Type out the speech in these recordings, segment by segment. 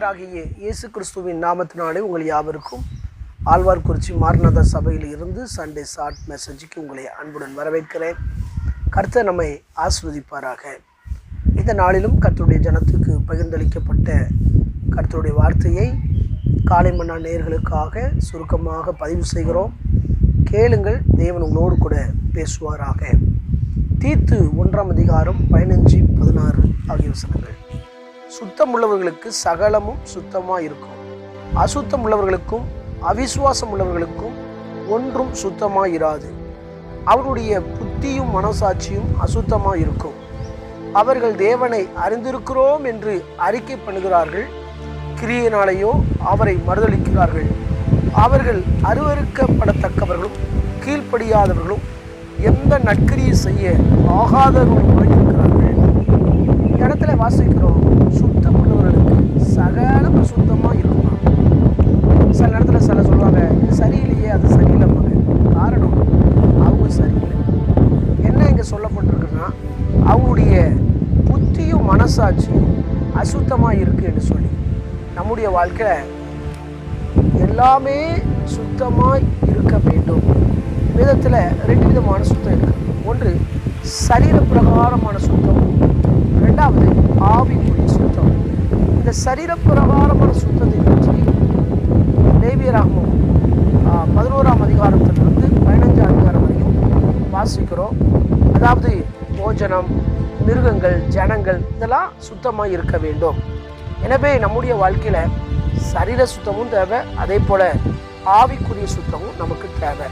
ஆண்டவராகிய இயேசு கிறிஸ்துவின் நாமத்தினாலே உங்கள் யாவருக்கும் ஆழ்வார்குறிச்சி மார்நாத சபையில் இருந்து சண்டே ஷார்ட் மெசேஜுக்கு உங்களை அன்புடன் வரவேற்கிறேன். கர்த்தர் நம்மை ஆஸ்வதிப்பாராக. இந்த நாளிலும் கர்த்தருடைய ஜனத்துக்கு பகிர்ந்தளிக்கப்பட்ட கர்த்தருடைய வார்த்தையை காலை மன்னா நேர்களுக்காக சுருக்கமாக பதிவு செய்கிறோம். கேளுங்கள் தேவன் உங்களோடு கூட பேசுவாராக. தீத்து ஒன்றாம் அதிகாரம் பதினஞ்சு பதினாறு ஆகிய வசனங்கள். சுத்தம் உள்ளவர்களுக்கு சகலமும் சுத்தமாக இருக்கும் அசுத்தம் உள்ளவர்களுக்கும் அவிசுவாசம் உள்ளவர்களுக்கும் ஒன்றும் சுத்தமாக இராது அவருடைய புத்தியும் மனசாட்சியும் அசுத்தமாக இருக்கும் அவர்கள் தேவனை அறிந்திருக்கிறோம் என்று அறிக்கை பண்ணுகிறார்கள். கிரியையினாலேயோ அவரை மறுதளிக்கிறார்கள். அவர்கள் அருவறுக்கப்படத்தக்கவர்களும் கீழ்ப்படியாதவர்களும் எந்த நற்கிரியை செய்ய ஆகாதவர்களும் இருக்கிறார்கள் இடத்துல வாசிக்கிறோம். சகல உள்ளவர்களுக்கு சுத்தமாக இருக்குமா. சில இடத்துல சில சொல்லுவாங்க இது சரியில்லையே அது சரியில்லைம்பாங்க. காரணம் அவங்க சரியில்லை. என்ன இங்கே சொல்லப்பட்டிருக்குன்னா அவங்களுடைய புத்தியும் மனசாட்சியும் அசுத்தமாக இருக்கு என்று சொல்லி. நம்முடைய வாழ்க்கையில் எல்லாமே சுத்தமாக இருக்க வேண்டும். வேதத்தில் ரெண்டு விதமான சுத்தம் இருக்கு. ஒன்று சரீர பிரகாரமான சுத்தம். ரெண்டாவது ஆவி சுத்தம் இந்த சரீர பிரகாரமான சுத்தத்தை பற்றி லேவியராகவும் பதினோராம் அதிகாரத்திலிருந்து பதினஞ்சாம் அதிகாரம் வரையும் வாசிக்கிறோம். அதாவது போஜனம் மிருகங்கள் ஜனங்கள் இதெல்லாம் சுத்தமாக இருக்க வேண்டும். எனவே நம்முடைய வாழ்க்கையில் சரீர சுத்தமும் தேவை அதே போல் ஆவிக்குரிய சுத்தமும் நமக்கு தேவை.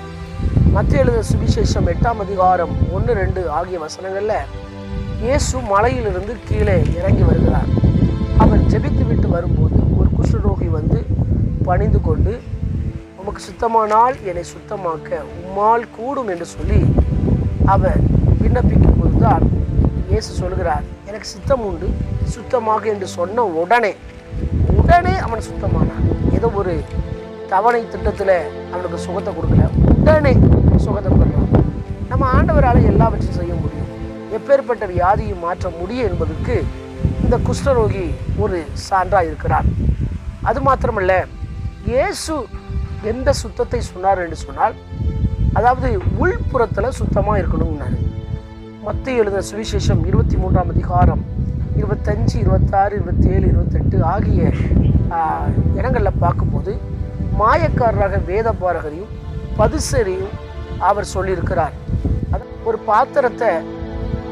மத்திய எழுத சுவிசேஷம் எட்டாம் அதிகாரம் ஒன்று ரெண்டு ஆகிய வசனங்களில் இயேசு மலையிலிருந்து கீழே இறங்கி வருகிறார். அவர் ஜெபித்து விட்டு வரும்போது ஒரு குஷ்டரோகி வந்து பணிந்து கொண்டு உமக்கு சுத்தமானால் என்னை சுத்தமாக்க உம்மால் கூடும் என்று சொல்லி அவர் விண்ணப்பிக்கும் போதுதான் இயேசு சொல்கிறார் எனக்கு சுத்தம் உண்டு சுத்தமாக என்று சொன்ன உடனே உடனே அவன் சுத்தமானான். ஏதோ ஒரு தவணை திட்டத்தில் அவனுக்கு சுகத்தை கொடுக்கல உடனே சுகத்தை கொடுக்கலாம் நம்ம ஆண்டவரால் எல்லாவற்றையும் செய்ய முடியும். எப்பேற்பட்ட வியாதியை மாற்ற முடியும் என்பதற்கு இந்த குஷ்டரோகி ஒரு சான்றாக இருக்கிறார். அது மாத்திரமல்ல இயேசு எந்த சுத்தத்தை சொன்னார் என்று சொன்னால் அதாவது உள்புறத்தில் சுத்தமாக இருக்கணும்னாரு. மத்திய எழுதின சுவிசேஷம் இருபத்தி மூன்றாம் அதிகாரம் இருபத்தஞ்சு இருபத்தாறு இருபத்தேழு இருபத்தெட்டு ஆகிய இடங்களில் பார்க்கும்போது மாயக்காரராக வேத பாரகரையும் பதுசரையும் அவர் சொல்லியிருக்கிறார். அது ஒரு பாத்திரத்தை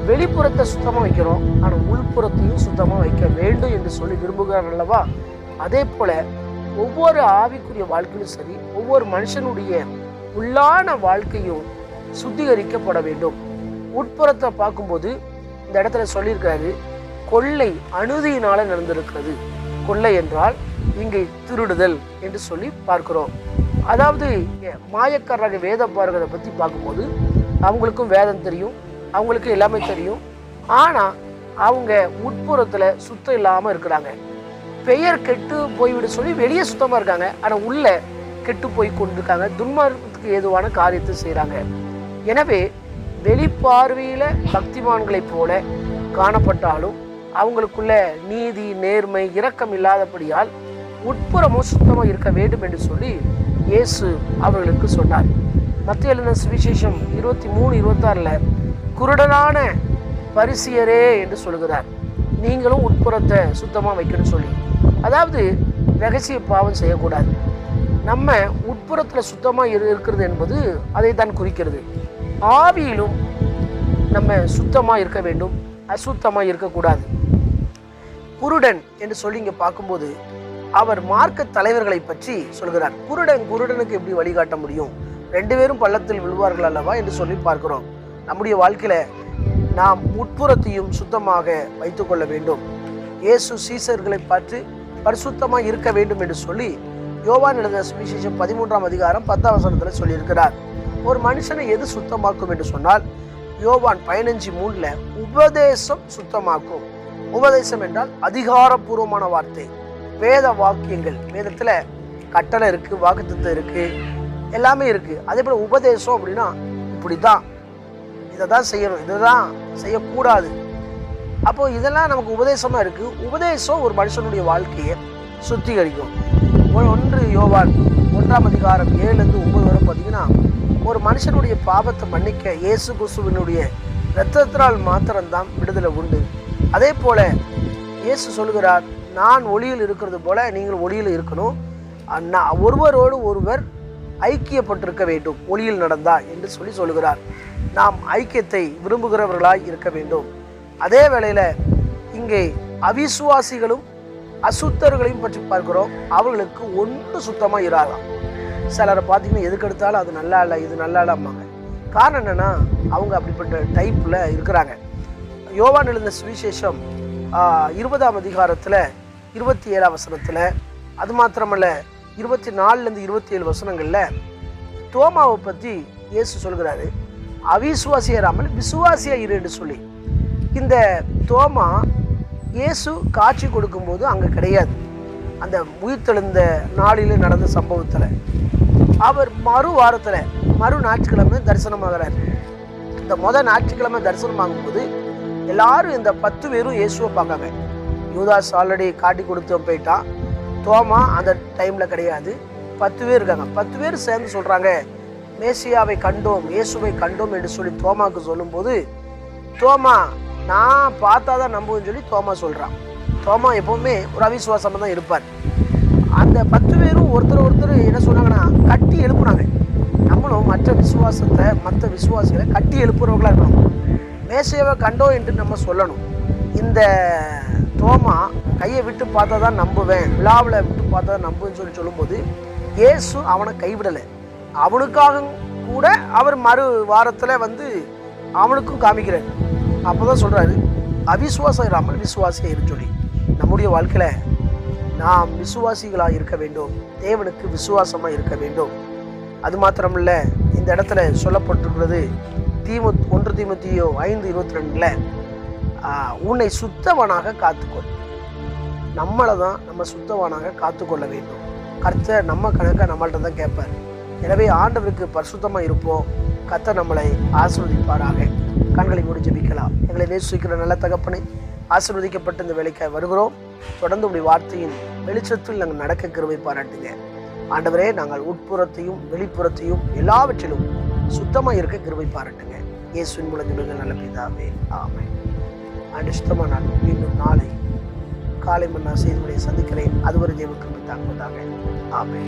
வெளிப்புறத்தை சுத்தமாக வைக்கிறோம். ஆனால் உள்புறத்தையும் சுத்தமாக வைக்க வேண்டும் என்று சொல்லி விரும்புகிறார் அல்லவா? அதே போல ஒவ்வொரு ஆவிக்குரிய வாழ்க்கையிலும் சரி ஒவ்வொரு மனுஷனுடைய உள்ளான வாழ்க்கையும் சுத்திகரிக்கப்பட வேண்டும். உட்புறத்தை பார்க்கும்போது இந்த இடத்துல சொல்லியிருக்காரு கொள்ளை அனுதியினால நடந்திருக்கிறது. கொள்ளை என்றால் இங்கே திருடுதல் என்று சொல்லி பார்க்கிறோம். அதாவது மாயக்காரராக வேத பாருகிறத பற்றி பார்க்கும்போது அவங்களுக்கும் வேதம் தெரியும் அவங்களுக்கு எல்லாமே தெரியும். ஆனால் அவங்க உட்புறத்தில் சுத்தம் இல்லாமல் இருக்கிறாங்க. பெயர் கெட்டு போய்விட சொல்லி வெளியே சுத்தமாக இருக்காங்க. ஆனால் உள்ளே கெட்டு போய் கொண்டிருக்காங்க. துன்மார்க்கத்துக்கு ஏதுவான காரியத்தை செய்கிறாங்க எனவே வெளிப்பார்வையில் பக்திமான்களைப் போல காணப்பட்டாலும் அவங்களுக்குள்ள நீதி நேர்மை இரக்கம் இல்லாதபடியால் உட்புறமும் சுத்தமாக இருக்க வேண்டும் என்று சொல்லி இயேசு அவர்களுக்கு சொன்னார். மத்திய எழுதின சுவிசேஷம் இருபத்தி மூணு இருபத்தாறில் குருடனான பரிசியரே என்று சொல்கிறார். நீங்களும் உட்புறத்தை சுத்தமாக வைக்கணும்னு சொல்லி. அதாவது ரகசிய பாவம் செய்யக்கூடாது. நம்ம உட்புறத்தில் சுத்தமாக இரு இருக்கிறது என்பது அதை தான் குறிக்கிறது. ஆவியிலும் நம்ம சுத்தமாக இருக்க வேண்டும். அசுத்தமாக இருக்கக்கூடாது. குருடன் என்று சொல்லி இங்கே பார்க்கும்போது அவர் மார்க்க தலைவர்களை பற்றி சொல்கிறார். குருடன் குருடனுக்கு எப்படி வழிகாட்ட முடியும்? ரெண்டு பேரும் பள்ளத்தில் விழுவார்கள் அல்லவா என்று சொல்லி பார்க்கிறோம். நம்முடைய வாழ்க்கையில நாம் உட்புறத்தையும் சுத்தமாக வைத்துக்கொள்ள வேண்டும். இயேசு சீசர்களை பார்த்து பரிசுத்தமாக இருக்க வேண்டும் என்று சொல்லி யோவான் எழுத சுவிசேஷம் பதிமூன்றாம் அதிகாரம் பத்தாம் வசனத்தில் சொல்லியிருக்கிறார். ஒரு மனுஷனை எது சுத்தமாக்கும் என்று சொன்னால் யோவான் பதினஞ்சு மூணில் உபதேசம் சுத்தமாக்கும். உபதேசம் என்றால் அதிகாரப்பூர்வமான வார்த்தை. வேத வாக்கியங்கள் வேதத்தில் கட்டளை இருக்குது வாக்குத்தத்தம் இருக்குது எல்லாமே இருக்குது அதே போல் உபதேசம் அப்படின்னா இப்படி தான் இதை தான் செய்யணும் இதை தான் செய்யக்கூடாது. அப்போ இதெல்லாம் நமக்கு உபதேசமாக இருக்குது உபதேசம் ஒரு மனுஷனுடைய வாழ்க்கையை சுத்திகரிக்கும். ஒன்று யோவான் ஒன்றாம் அதிகாரம் ஏழுலேருந்து ஒன்பது வரை பார்த்தீங்கன்னா ஒரு மனுஷனுடைய பாவத்தை மன்னிக்க இயேசு குசுவினுடைய இரத்தத்தினால் மாத்திரம்தான் விடுதலை உண்டு. அதே போல் இயேசு சொல்கிறார் நான் ஒளியில் இருக்கிறது போல நீங்கள் ஒளியில் இருக்கணும். நான் ஒருவரோடு ஒருவர் ஐக்கியப்பட்டிருக்க வேண்டும் ஒளியில் நடந்தா என்று சொல்லி சொல்கிறார் நாம் ஐக்கியத்தை விரும்புகிறவர்களாய் இருக்க வேண்டும். அதே வேளையில் இங்கே அவிசுவாசிகளும் அசுத்தர்களையும் பற்றி பார்க்கிறோம். அவர்களுக்கு ஒன்று சுத்தமாக இராதாம் சிலரை பார்த்தீங்கன்னா எதுக்கு எடுத்தாலும் அது நல்லா இல்லை இது நல்லா இல்லைம்பாங்க காரணம் என்னன்னா அவங்க அப்படிப்பட்ட டைப்பில் இருக்கிறாங்க. யோவான் எழுந்த சுவிசேஷம் இருபதாம் அதிகாரத்தில் இருபத்தி ஏழாம் வசனத்தில் அது மாத்திரமல்ல இருபத்தி நாலுலேருந்து இருபத்தி ஏழு வசனங்களில் தோமாவை பற்றி இயேசு சொல்கிறாரு. அவிசுவாசியராமல் விசுவாசியா இரு என்று சொல்லி. இந்த தோமா இயேசு காட்சி கொடுக்கும்போது அங்கே கிடையாது. அந்த உயிர்த்தெழுந்த நாளில் நடந்த சம்பவத்தில். அவர் மறு வாரத்தில் மறு ஞாயிற்றுக்கிழமை தரிசனமாகிறார். இந்த மொதல் ஞாயிற்றுக்கிழமை தரிசனம் ஆகும்போது எல்லாரும் இந்த பத்து பேரும் இயேசுவை பார்க்காங்க. யூதாஸ் ஆல்ரெடி காட்டி கொடுத்து போயிட்டான். தோமா அந்த டைமில் கிடையாது. பத்து பேர் இருக்காங்க. பத்து பேர் சேர்ந்து சொல்கிறாங்க மேசியாவை கண்டோம் இயேசுவை கண்டோம் என்று சொல்லி தோமாவுக்கு சொல்லும்போது தோமா நான் பார்த்தா தான் நம்புவேன்னு சொல்லி தோமா சொல்கிறான் தோமா எப்போவுமே ஒரு அவிசுவாசமாக தான் இருப்பார். அந்த பத்து பேரும் ஒருத்தர் ஒருத்தர் என்ன சொன்னாங்கன்னா கட்டி எழுப்புனாங்க. நம்மளும் மற்ற விசுவாசத்தை மற்ற விசுவாசிகளை கட்டி எழுப்புறவங்களாக இருக்கணும். மேசியாவை கண்டோம் என்று நம்ம சொல்லணும். இந்த தோமா கையை விட்டு பார்த்தா தான் நம்புவேன் விழாவில் விட்டு பார்த்தா தான் நம்புவேன்னு சொல்லி சொல்லும்போது இயேசு அவனை கைவிடலை. அவனுக்காக கூட அவர் மறு வாரத்தில் வந்து அவனுக்கும் காமிக்கிறார். அப்போ தான் சொல்கிறாரு அவிசுவாசம் இராமல் விசுவாசியாக இரு சொல்லி. நம்முடைய வாழ்க்கையில் நாம் விசுவாசிகளாக இருக்க வேண்டும் தேவனுக்கு விசுவாசமாக இருக்க வேண்டும். அது மாத்திரமில்லை இந்த இடத்துல சொல்லப்பட்டிருக்கிறது தீமு ஒன்று தீமத்தியோ ஐந்து இருபத்தி ரெண்டில் உன்னை சுத்தவனாக காத்துக்கொள். நம்மளை தான் நம்ம சுத்தவனாக காத்துக்கொள்ள வேண்டும். கர்த்தர் நம்ம கணக்கை நம்மள்ட்ட தான் கேட்பார். எனவே ஆண்டவருக்கு பரிசுத்தமாக இருப்போம். கர்த்தர் நம்மளை ஆசிர்வதிப்பாராக. கண்களை மூடி வைக்கலாம் எங்களை நேசிக்கிற நல்ல தகப்பனை ஆசிர்வதிக்கப்பட்டு இந்த வேலைக்கு வருகிறோம். தொடர்ந்து உடைய வார்த்தையின் வெளிச்சத்தில் நாங்கள் நடக்க கிருபை பாராட்டுங்க. ஆண்டவரே நாங்கள் உட்புறத்தையும் வெளிப்புறத்தையும் எல்லாவற்றிலும் சுத்தமாக இருக்க கிருபை பாராட்டுங்க. இயேசுவின் மூலம் நல்ல பிதாவே ஆமை அடிஷ்டமாக நாள் மீண்டும் நாளை காலை மன்னா செய்திகளை சந்திக்கிறேன். அதுவரை தேவ கிருபை தாங்குவதாக ஆமை